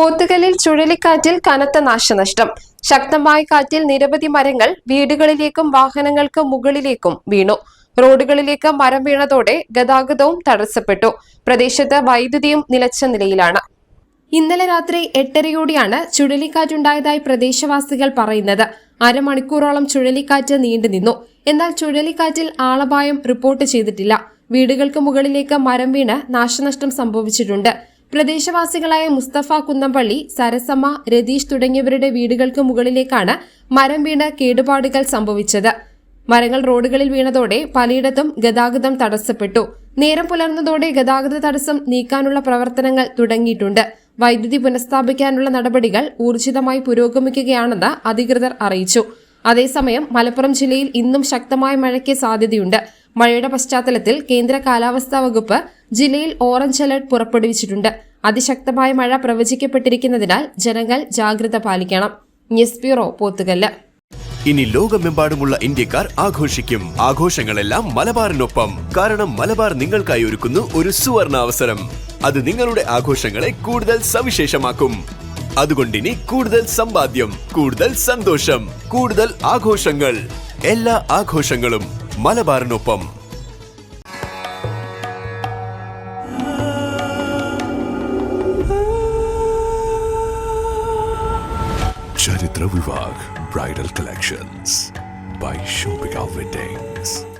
പോത്തുകലിൽ ചുഴലിക്കാറ്റിൽ കനത്ത നാശനഷ്ടം. ശക്തമായ കാറ്റിൽ നിരവധി മരങ്ങൾ വീടുകളിലേക്കും വാഹനങ്ങൾക്കും മുകളിലേക്കും വീണു. റോഡുകളിലേക്ക് മരം വീണതോടെ ഗതാഗതവും തടസ്സപ്പെട്ടു. പ്രദേശത്ത് വൈദ്യുതിയും നിലച്ച നിലയിലാണ്. ഇന്നലെ രാത്രി എട്ടരയോടെയാണ് ചുഴലിക്കാറ്റുണ്ടായതായി പ്രദേശവാസികൾ പറയുന്നത്. അരമണിക്കൂറോളം ചുഴലിക്കാറ്റ് നീണ്ടുനിന്നു എന്നാൽ ചുഴലിക്കാറ്റിൽ ആളപായം റിപ്പോർട്ട് ചെയ്തിട്ടില്ല. വീടുകൾക്ക് മുകളിലേക്ക് മരം വീണ് നാശനഷ്ടം സംഭവിച്ചിട്ടുണ്ട്. പ്രദേശവാസികളായ മുസ്തഫ കുന്നംപള്ളി സരസമ്മ രതീഷ് തുടങ്ങിയവരുടെ വീടുകൾക്ക് മുകളിലേക്കാണ് മരം വീണ് കേടുപാടുകൾ സംഭവിച്ചത്. മരങ്ങൾ റോഡുകളിൽ വീണതോടെ പലയിടത്തും ഗതാഗതം തടസ്സപ്പെട്ടു. നേരം പുലർന്നതോടെ ഗതാഗത തടസ്സം നീക്കാനുള്ള പ്രവർത്തനങ്ങൾ തുടങ്ങിയിട്ടുണ്ട്. വൈദ്യുതി പുനഃസ്ഥാപിക്കാനുള്ള നടപടികൾ ഊർജിതമായി പുരോഗമിക്കുകയാണെന്ന് അധികൃതർ അറിയിച്ചു. അതേസമയം മലപ്പുറം ജില്ലയിൽ ഇന്നും ശക്തമായ മഴയ്ക്ക് സാധ്യതയുണ്ട്. മഴയുടെ പശ്ചാത്തലത്തിൽ കേന്ദ്ര കാലാവസ്ഥാ വകുപ്പ് ജില്ലയിൽ ഓറഞ്ച് അലർട്ട് പുറപ്പെടുവിച്ചിട്ടുണ്ട്. അതിശക്തമായ മഴ പ്രവചിക്കപ്പെട്ടിരിക്കുന്നതിനാൽ ജനങ്ങൾ ജാഗ്രത പാലിക്കണം. News bureau Pothukallu. ഇനി ലോകമെമ്പാടുമുള്ള ഇന്ത്യക്കാർ ആഘോഷിക്കും. ആഘോഷങ്ങളെല്ലാം മലബാറിനൊപ്പം. കാരണം മലബാർ നിങ്ങൾക്കായി ഒരുക്കുന്നു ഒരു സുവർണ അവസരം അത് നിങ്ങളുടെ ആഘോഷങ്ങളെ കൂടുതൽ സവിശേഷമാക്കും. അതുകൊണ്ടിനി കൂടുതൽ സമ്പാദ്യം കൂടുതൽ സന്തോഷം കൂടുതൽ ആഘോഷങ്ങൾ. എല്ലാ ആഘോഷങ്ങളും മലബാറിനൊപ്പം. ചരിത്ര വിഭാഗ് bridal collections by shopping weddings